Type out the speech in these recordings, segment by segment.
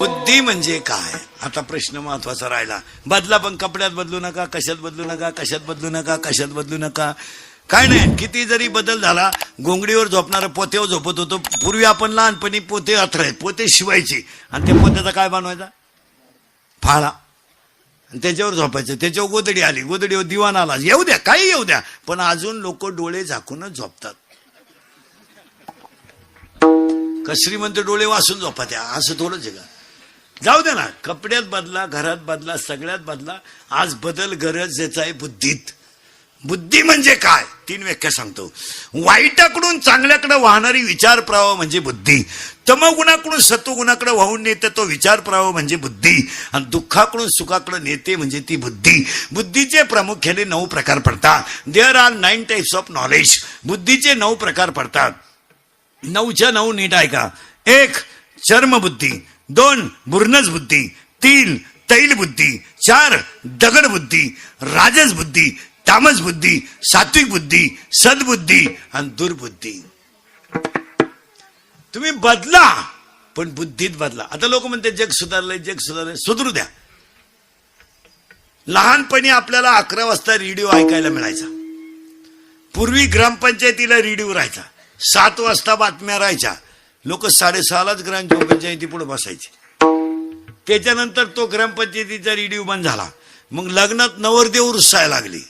बुद्धी म्हणजे काय? आता प्रश्न महत्त्वाचा राहिला. बदला पण कपड्यात बदलू नका कशात बदलू नका कशात बदलू नका कशात बदलू नका. काय नाही किती जरी बदल झाला गोंगडीवर झोपणारा पोत्यावर झोपत होतो. पूर्वी आपण लहानपणी पोते अथरायत पोते शिवायचे. आणि त्या पोत्याचा काय बनवायचा? फाळा. आणि त्याच्यावर झोपायचं. त्याच्यावर गोदडी आली. गोदडीवर दिवाण आला. येऊ द्या काही येऊ द्या. पण अजून लोक डोळे झाकूनच झोपतात. कसरी श्रीमंत डोळे वासून झोपा त्या? असं थोडंच आहे का? जाऊ दे ना कपड्यात बदला घरात बदला सगळ्यात बदला आज बदल गरजेचा आहे बुद्धीत. बुद्धी म्हणजे काय? तीन व्याख्या सांगतो. वाईटाकडून चांगल्याकडे वाहणारी विचार प्रवाह म्हणजे बुद्धी. तमगुणाकडून सत्वगुणाकडे वाहून नेते तो विचार प्रवाह म्हणजे बुद्धी. आणि दुःखाकडून सुखाकडे नेते म्हणजे ती बुद्धी. बुद्धीचे प्रामुख्याने नऊ प्रकार पडतात. There are nine types of knowledge बुद्धीचे नऊ प्रकार पडतात. नऊच्या नऊ नीट ऐका. एक चर्मबुद्धी. दोन मुरनज बुद्धी तीन तैल बुद्धी चार दगड बुद्धी राजस बुद्धी तामस बुद्धी सात्विक बुद्धी सद्बुद्धी आणि दुर्बुद्धी. तुम्ही बदला पण बुद्धीत बदला. आता लोक म्हणते जग सुधारलंय जग सुधारलंय सुधरू द्या. लहानपणी आपल्याला अकरा वाजता रेडिओ ऐकायला मिळायचा. पूर्वी ग्रामपंचायतीला रेडिओ राहायचा. सात वाजता बातम्या राहायच्या. लोक साडेसहालाच ग्रामपंचायती पुढे बसायचे. त्याच्यानंतर तो ग्रामपंचायतीचा रेडिओ बंद झाला. मग लग्नात नवरदेव रुसायला लागली.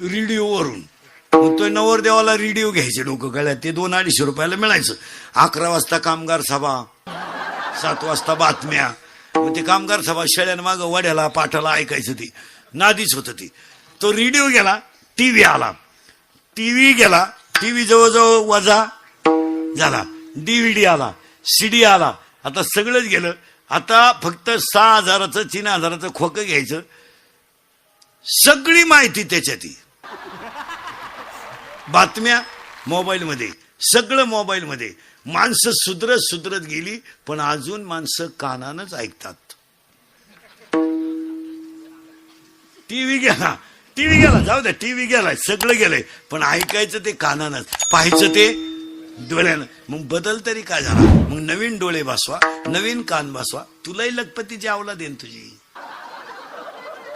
रेडिओवरून मग तो नवरदेवाला रेडिओ घ्यायचे डोकं गळ्यात. ते दोन अडीचशे रुपयाला मिळायचं. अकरा वाजता कामगार सभा. सात वाजता बातम्या. मग ते कामगार सभा शेळ्यानं मागं वड्याला पाठाला ऐकायचं ती. नादीच होत ती. तो रेडिओ गेला टीव्ही आला. टीव्ही गेला टीव्ही जवळजवळ वजा झाला. डीव्हीडी आला सीडी आला. आता सगळंच गेलं. आता फक्त सहा हजाराचं तीन हजाराचं खोकं घ्यायचं. सगळी माहिती त्याच्यात ही. बातम्या मोबाईलमध्ये सगळं मोबाईलमध्ये. माणसं सुधरत सुधरत गेली पण अजून माणसं कानानच ऐकतात. टीव्ही गेला टीव्ही गेला. जाऊ द्या टीव्ही गेलाय सगळं गेलंय. पण ऐकायचं ते कानानच. पाहायचं ते डोळ्यानं. मग बदल तरी काय झाला? मग नवीन डोळे बसवा नवीन कान बसवा तुलाही लखपतीची आवला देन तुझी.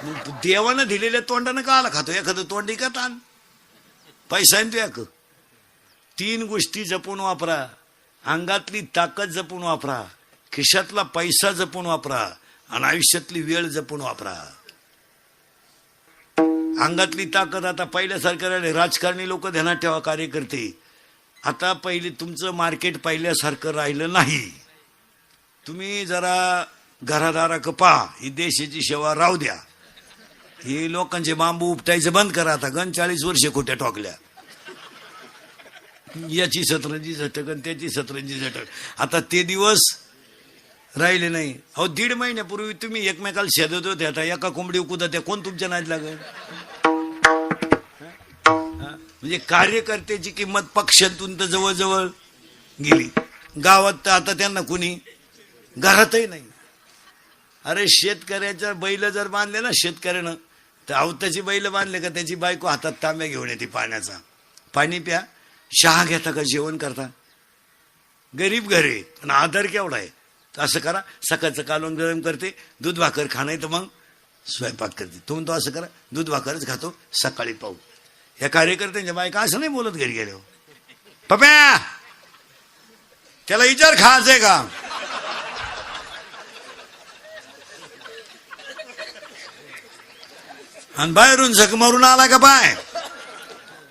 मग देवानं दिलेल्या तोंडानं का आला खातो? एखादं तोंडी का ताण? पैसा आहे ना तू एक तीन गोष्टी जपून वापरा. अंगातली ताकद जपून वापरा. खिशातला पैसा जपून वापरा. आणि आयुष्यातली वेळ जपून वापरा. अंगातली ताकद आता पहिल्यासारखं राहिले. राजकारणी लोक ध्यानात ठेवा कार्यकर्ते. आता पहिले तुमचं मार्केट पहिल्यासारखं राहिलं नाही. तुम्ही जरा घरादारा पहा ही देशाची सेवा राहू द्या. हे लोकांचे बांबू उपटायचं बंद करा आता गण चाळीस वर्षे खोट्या टाकल्या. याची सतरंजी झटक आणि त्याची सतरंजी झटक. आता ते दिवस राहिले नाही. अहो दीड महिन्यापूर्वी तुम्ही एकमेकाला शेदत होते आता एका कोंबडी कुदा त्या कोण तुमच्या नाच लागेल? म्हणजे कार्यकर्त्याची किंमत पक्षातून तर जवळजवळ गेली. गावात तर आता त्यांना कुणी घरातही नाही. अरे शेतकऱ्याच्या बैल जर बांधले ना शेतकऱ्यानं तर अवताची बैल बांधले का त्याची बायको हातात तांब्या घेऊन येते पाण्याचा. पाणी प्या चहा घेता का जेवण करता? गरीब घरे पण आधार केवढा आहे? तर असं करा सकाळचं कालवण गरम करते दूध भाकर खाणं तर मग स्वयंपाक करते. तो म्हणतो असं करा दूध भाकरच खातो सकाळी पाहू. या कार्यकर्त्यांच्या बायका असं नाही बोलत घरी गेलो पप्या त्याला विचार खायचंय का? आणि बाहेरून झक मारून आला का बाय?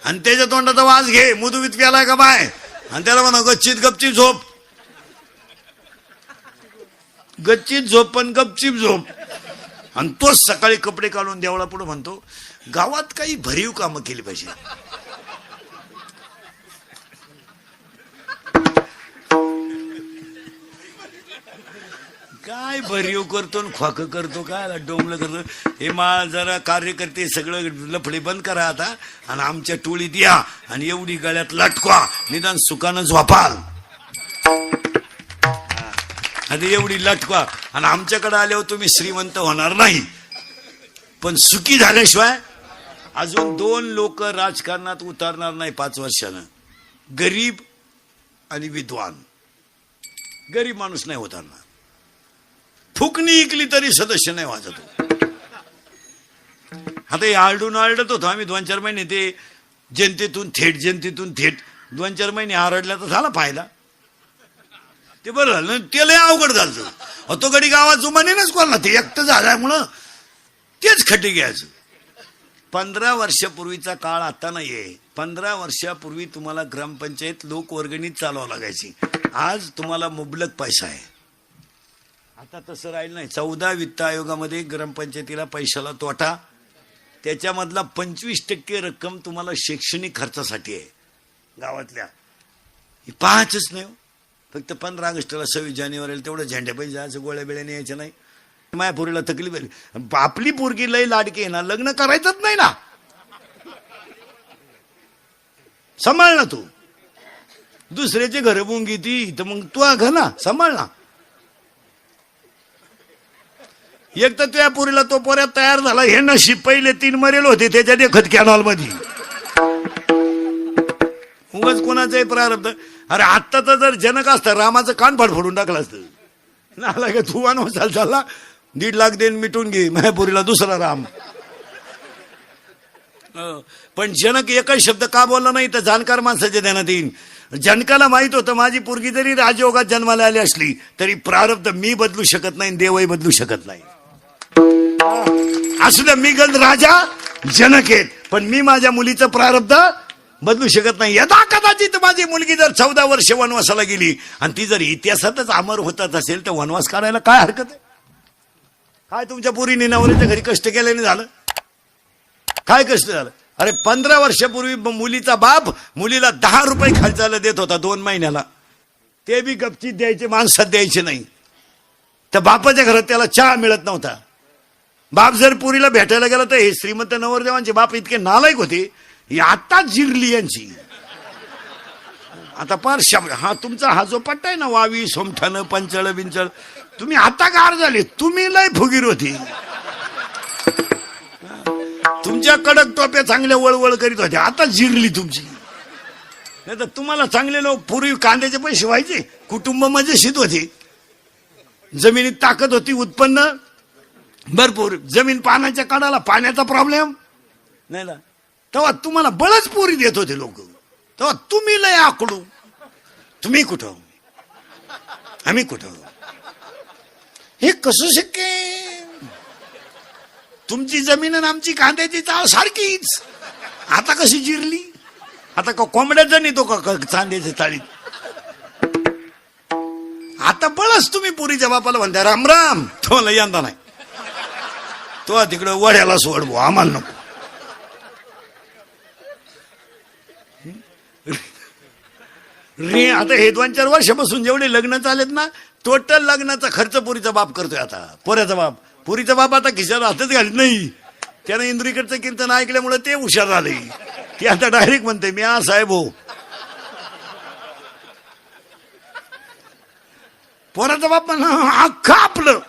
आणि त्याच्या तोंडाचा वास घे मुदुवीत प्यालाय का बाय? आणि त्याला म्हणा गच्चीत गपचीप झोप. गच्चीत झोप पण गपचीप झोप. आणि तोच सकाळी कपडे काढून देवळा पुढे म्हणतो गावात काही भरीव कामं केली पाहिजे. काय भरीव करतो आणि खोक करतो काय डोंबलं करतो. हे मा जरा कार्यकर्ते सगळं लफडे बंद करा आता आणि आमच्या टोळीत या आणि एवढी गळ्यात लटकवा. निदान सुखानं झोपाल. आणि एवढी लटकवा. आणि आमच्याकडे आल्यावर तुम्ही श्रीमंत होणार नाही. पण सुखी झाल्याशिवाय अजून दोन लोक राजकारणात उतरणार नाही पाच वर्षानं. गरीब आणि विद्वान. गरीब माणूस नाही होताना फुकणी इकली तरी सदस्य नाही वाजत हो. आता हे आरडून आरडत होतो आम्ही दोन चार महिने. ते जनतेतून थेट जनतेतून थेट दोन चार महिने आरडल्या तर झाला फायदा. ते बरं झालं. ना, ते लय अवघड झालं अहो, तो गडी गावात जुमानेच कोणाला ते एकटं झाल्यामुळं तेच खटी घ्यायचं. पंधरा वर्षापूर्वीचा काळ आता नाहीये. पंधरा वर्षापूर्वी तुम्हाला ग्रामपंचायत लोकवर्गणीत चालवावं लागायची. आज तुम्हाला मुबलक पैसा आहे. आता तसं राहिलं नाही. चौदा वित्त आयोगामध्ये ग्रामपंचायतीला पैशाला तोटा. त्याच्यामधला पंचवीस टक्के रक्कम तुम्हाला शैक्षणिक खर्चासाठी आहे. गावातल्या. ही पाहचच नाही हो. फक्त पंधरा ऑगस्टला सव्वीस जानेवारीला तेवढं झेंड्या पैसे जायचं गोळ्या बिळ्या न्यायच्या नाही. माया पोरीला तकलीफ आपली पोरगी लय लाडके ना लग्न करायचंच नाही ना. सांभाळ ना तू. दुसऱ्याचे घर बुंगी ती तर मग तू घ ना सांभाळ ना. एक तर त्या पोरीला तो पोऱ्यात तयार झाला हे नशीब पहिले तीन मरेल होते त्याच्या देखत कॅनॉलमध्ये उगाच कोणाचाही प्रारब्ध अरे आत्ताचा जर जनक असतं रामाचं कान फाड फोडून टाकलं असतं. नाला का तू चाल चालला? दीड लाख देऊन मिटून घे. मायापुरीला दुसरा राम. पण जनक एकच शब्द का बोलला नाही? तर जाणकार माणसाच्या ध्यानात येईन. जनकाला माहीत होतं माझी पोरगी जरी राजयोगात जन्माला आली असली तरी प्रारब्ध मी बदलू शकत नाही देवही बदलू शकत नाही. असू द्या मी गंध राजा जनक आहेत. पण मी माझ्या मुलीचं प्रारब्ध बदलू शकत नाही. यदा कदाचित माझी मुलगी जर चौदा वर्ष वनवासाला गेली आणि ती जर इतिहासातच अमर होतात असेल तर वनवास काढायला काय हरकत आहे? काय तुमच्या पुरीने नवऱ्याच्या घरी कष्ट केल्याने झालं? काय कष्ट झालं? अरे पंधरा वर्षापूर्वी मुलीचा बाप मुलीला दहा रुपये खर्चाला देत होता दोन महिन्याला. ते बी गपचीत द्यायचे माणसात द्यायचे नाही. तर बापाच्या घरात त्याला चहा मिळत नव्हता. बाप जर पुरीला भेटायला गेला तर हे श्रीमंत नवरदेवांचे बाप इतके नालायक होते. ही आत्ताच जिरली यांची. आता पार शब्द हा तुमचा हा जो पट्टा आहे ना वावी सोमठाणं पंचळ बिंचळ तुम्ही आता गार झाले तुम्ही लय फुगीर होती. तुमच्या कडक टोप्या चांगल्या वळवळ करीत होत्या आता जिरली तुमची. नाही तर तुम्हाला चांगले लोक पूर्वी कांद्याचे पैसे व्हायचे कुटुंब मजेशीर होते. जमिनीत ताकद होती उत्पन्न भरपूर. जमीन पाण्याच्या काढाला पाण्याचा प्रॉब्लेम नाही ना. तेव्हा तुम्हाला बळच पोरी देत होते लोक. तेव्हा तुम्ही लय आकडू तुम्ही कुठं? आम्ही कुठं? हे कसं शक्य तुमची जमीन आणि आमची कांद्याची चाळ सारखीच. आता कशी जिरली? आता का कोंबड्याचा नेतो का चांद्याच्या चाळीत? आता बळच तुम्ही पुरीच्या बापाला म्हणता राम राम. तो यंदा नाही. तो तिकडं वड्याला सोड आम्हाला नको. रे आता हे दोन चार वर्षापासून जेवढे लग्न चालेत ना टोटल लग्नाचा खर्च पुरीचा बाप करतोय आता. पोऱ्याचा बाप. पुरीचा बाप आता खिशात हातच घालत नाही. त्यानं इंद्रीकडचं कीर्तन ऐकल्यामुळे ते हुशार झाले. ते आता डायरेक्ट म्हणते मी आ साहेब हो. पोराचा बाप म्हणा अख्खा आपलं.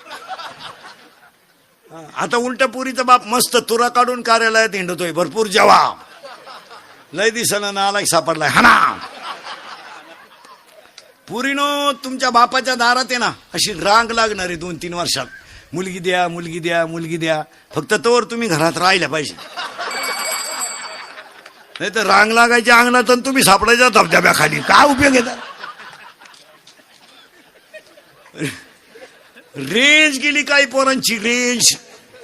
आता उलट पुरीचा बाप मस्त तुरा काढून कार्यालयात हिंडतोय भरपूर जवाब. लय दिसानं नालायक सापडलाय. हाना! पुरीनो तुमच्या बापाच्या दारात आहे ना. अशी रांग लागणार आहे दोन तीन वर्षात. मुलगी द्या मुलगी द्या मुलगी द्या. फक्त तोवर तुम्ही घरात राहिल्या पाहिजे. नाही तर रांग लागायच्या अंगणात आणि तुम्ही सापडायच्या धबधब्याखाली. काय उपयोग येतात रेंज गेली काही पोरांची रेंज.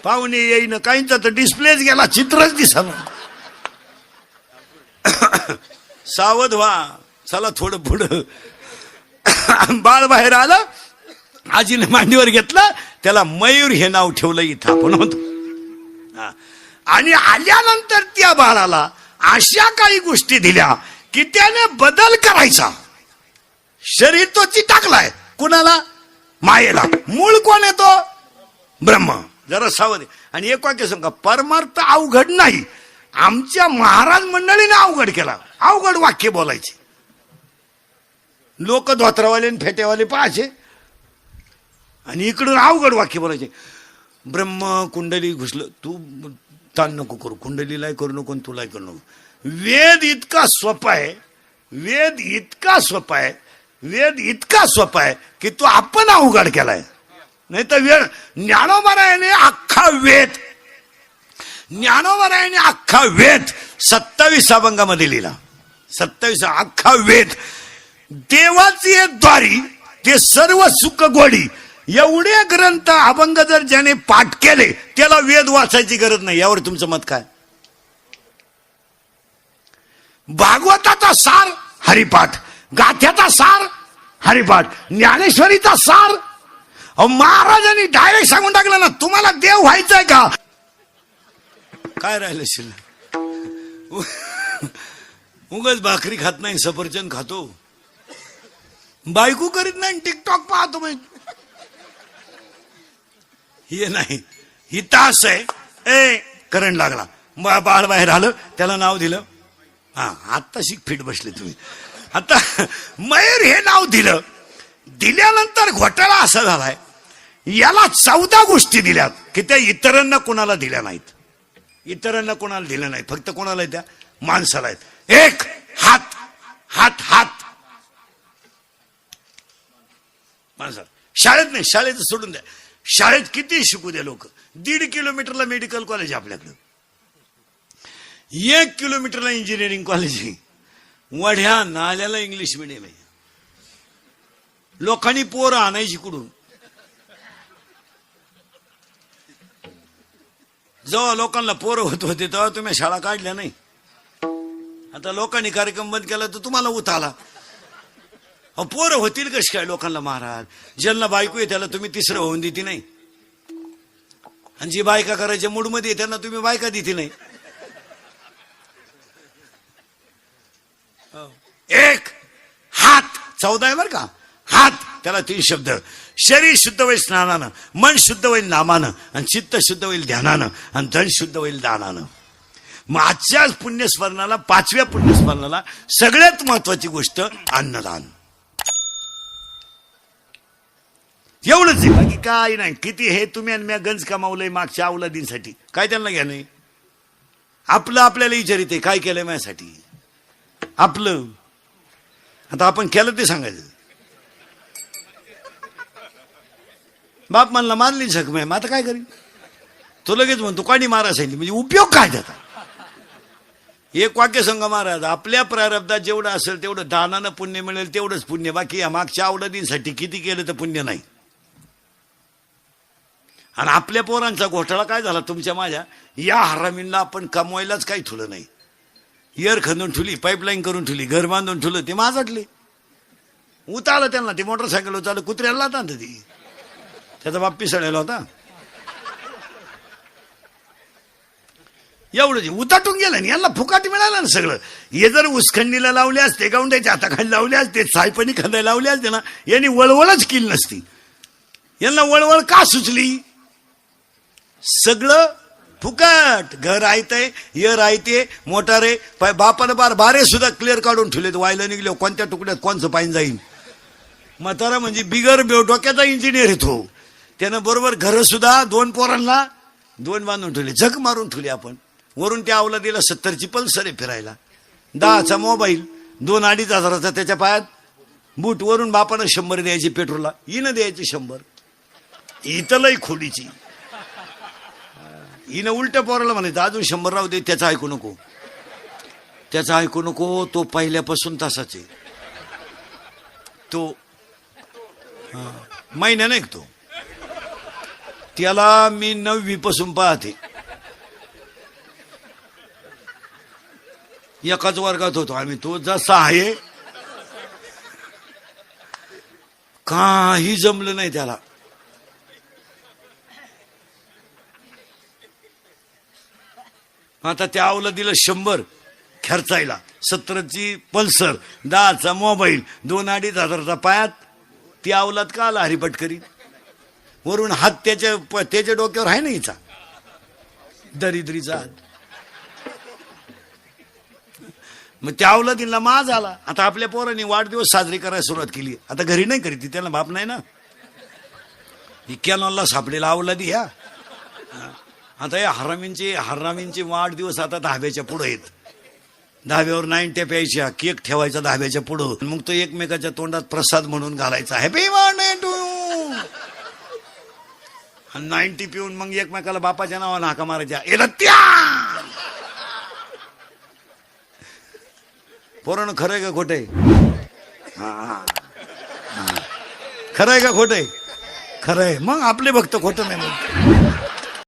पाहुणे येईन काहींचा तर डिस्प्लेच गेला चित्रच दिसा सावध व्हा. चला थोडं पुढं. बाळ बाहेर आलं. आजीने मांडीवर घेतलं. त्याला मयूर हे नाव ठेवलं इथं आपण होतो. हा. आणि आल्यानंतर त्या बाळाला अशा काही गोष्टी दिल्या की त्याने बदल करायचा. शरीर तो चिटाकलाय. कुणाला? मायेला. मूळ कोण येतो ब्रह्म. जरा सावध. आणि एक वाक्य सांगा परमार्थ अवघड नाही. आमच्या महाराज मंडळीने अवघड केला. अवघड वाक्य बोलायचे. लोक धोत्रावाले आणि फेटेवाले पाहायचे. आणि इकडून अवघड वाक्य बोलायचे. ब्रह्म कुंडली घुसलं. तू ताण नको करू. कुंडलीलाही करू नको आणि तुलाही करू नको. वेद इतका सोपा आहे. वेद इतका सोपा आहे. वेद इतका सोपा आहे की तो आपण अवघड केलाय. नाही तर वेळ ज्ञानोबरायाने अख्खा वेद ज्ञानोबरायाने अख्खा वेद सत्तावीस अभंगामध्ये लिहिला. सत्तावीस अख्खा वेद. देवाची एक द्वारी ते सर्व सुख गोडी एवढे ग्रंथ अभंग जर ज्याने पाठ केले त्याला वेद वाचायची गरज नाही. यावर तुमचं मत काय? भागवताचा सार हरिपाठ. गाथ्याचा सार हरिपाठ. ज्ञानेश्वरीचा सार. महाराजांनी डायरेक्ट सांगून टाकलं ना तुम्हाला देव व्हायचंय का? काय राहिलं शिल्लक? उगच भाकरी खात नाही सफरचंद खातो. बायको करीत नाही टिकटॉक पाहतो हे नाही ही तास आहे. ए करंट लागला. बा- बाळ बाहेर आलं त्याला नाव दिलं. हा आत्ता शिक फिट बसले तुम्ही. आता मयूर हे नाव दिलं. दिल्यानंतर घोटाळा असा झालाय. याला चौदा गोष्टी दिल्यात की त्या इतरांना कोणाला दिल्या नाहीत. इतरांना कोणाला दिलं नाही फक्त कोणाला त्या माणसाला आहेत. एक हात हात हात. माणसाला. शाळेत नाही शाळेत सोडून द्या. शाळेत किती शिकू द्या लोक? दीड किलोमीटरला मेडिकल कॉलेज आहे आपल्याकडं. एक किलोमीटरला इंजिनिअरिंग कॉलेज आहे. वढ्या नाल्याला इंग्लिश मिडियम आहे. लोकांनी पोरं आणायची कुठून? जेव्हा लोकांना पोरं होत होते तेव्हा तुम्ही शाळा काढल्या नाही. आता लोकांनी कार्यक्रम बंद केला तर तुम्हाला उत आला. अहो पोरं होतील कशी काय लोकांना महाराज? ज्यांना बायको आहे त्याला तुम्ही तिसरं होऊन देते नाही. आणि जी बायका करायच्या मूडमध्ये मध्ये त्यांना तुम्ही बायका देते नाही. हो. एक हात चौदा आहे बर का? हात त्याला तीन शब्द. शरीर शुद्ध होईल स्नानानं मन शुद्ध होईल नामानं आणि चित्त शुद्ध होईल ध्यानानं आणि धन शुद्ध होईल दानानं. मग आजच्या पुण्यस्मरणाला पाचव्या पुण्यस्मरणाला सगळ्यात महत्वाची गोष्ट अन्नदान. एवढंच आहे बाकी काय नाही. किती हे तुम्ही आणि मी गंज कमावलंय मागच्या अवलादींसाठी. काय त्यांना घ्या नाही आपलं आपल्याला विचारित आहे काय केलंय माझ्यासाठी? आपलं. आता आपण केलं ते सांगायचं. बाप म्हणला मारली जखम आहे मग आता काय करीन? तो लगेच म्हणतो कोणी मारा सांगितली म्हणजे उपयोग काय त्याचा? एक वाक्य संघ महाराज आपल्या प्रारब्धात जेवढं असेल तेवढं दानानं पुण्य मिळेल तेवढंच पुण्य. बाकी या मागच्या आवडतींसाठी किती केलं तर पुण्य नाही. आणि आपल्या पोरांचा घोटाळा काय झाला तुमच्या माझ्या? या हरामींना आपण कमवायलाच काही ठुलं नाही. इयर खंदून ठुली पाईपलाईन करून ठुली घर बांधून ठुलं ते माझटले उतारलं त्यांना ते मोटरसायकल उतारलं कुत्र्याला लाता ती. त्याचा बाप पिसळलेला होता. एवढं उताटून गेलं आणि यांना फुकाट मिळालं ना सगळं. हे जर उसखंडीला लावले असते गावंड्याच्या हाताखाली लावले असते सायपणी खांदा लावले असते ना यांनी वळवळच केली नसती. यांना वळवळ का सुचली? सगळं फुकट. घर आहे यर आहे मोटार आहे पाय बापानं बार बारे सुद्धा क्लिअर काढून ठेवलेत. व्हायला निघले कोणत्या तुकड्यात कोणचं पाहिजे जाईल म्हातारा म्हणजे बिगर बेव डोक्याचा इंजिनियर येतो त्यानं बरोबर घर सुद्धा दोन पोरांना दोन बांधून ठेवले. जग मारून ठेवले आपण. वरून त्या आवला दिला सत्तरची पल्सर आहे फिरायला. दहाचा मोबाईल दोन अडीच हजाराचा त्याच्या पायात बूट. वरून बापानं शंभर द्यायची पेट्रोलला. हिनं द्यायची शंभर. इथलंही लई खोलीची. हिनं उलट्या पोराला म्हणायचं अजून शंभर राहू दे त्याचं ऐकू नको. त्याचा ऐकू नको तो पहिल्यापासून तसाच आहे. तो महिन्यानं महिन्याने त्याला मी नववीपासून पाहते. एकाच वर्गात होतो आम्ही. तो जसा आहे काही जमलं नाही त्याला. आता त्या आवला दिलं शंभर खर्चायला. सत्तरची पल्सर दहाचा मोबाईल दोन अडीच हजारचा पायात. ती अवलाद का आला हरिपट करीत वरून हात त्याच्या प- त्याच्या डोक्यावर आहे ना हिचा. दरिद्रीचा मग त्या अवलादीला माज आला. आता आपल्या पोरांनी वाढदिवस साजरी करायला सुरुवात केली. आता घरी नाही करीत ती त्याला बाप नाही ना. ही कॅनॉलला सापडेला अवलादी ह्या. आता या हरामींचे हरामींचे वाढदिवस आता दहाव्याच्या पुढे आहेत. दहाव्यावर नाईन्ट्या प्यायच्या केक ठेवायचा दहाव्याच्या पुढं. मग तो एकमेकाच्या तोंडात प्रसाद म्हणून घालायचा. हॅपी बर्थडे टू आणि नाईन्टी पिऊन मग एकमेकाला बापाच्या नावानं हाका मारायच्या. एला त्या! खरंय का खोटे खरंय का खोटे खरंय मग आपले भक्त खोटं नाही